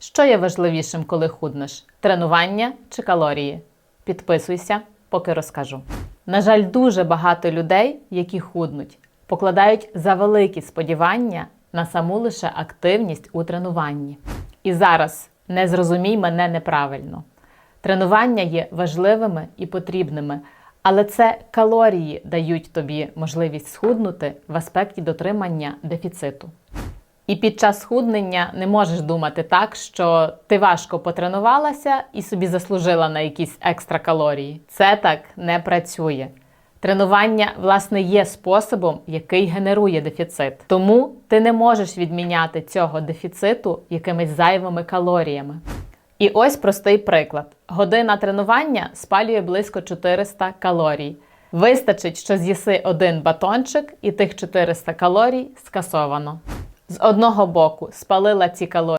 Що є важливішим, коли худнеш? Тренування чи калорії? Підписуйся, поки розкажу. На жаль, дуже багато людей, які худнуть, покладають завеликі сподівання на саму лише активність у тренуванні. І зараз не зрозумій мене неправильно. Тренування є важливими і потрібними, але це калорії дають тобі можливість схуднути в аспекті дотримання дефіциту. І під час схуднення не можеш думати так, що ти важко потренувалася і собі заслужила на якісь екстра калорії. Це так не працює. Тренування, власне, є способом, який генерує дефіцит. Тому ти не можеш відміняти цього дефіциту якимись зайвими калоріями. І ось простий приклад: година тренування спалює близько 400 калорій. Вистачить, що з'їси один батончик, і тих 400 калорій скасовано. З одного боку спалила ці калорії.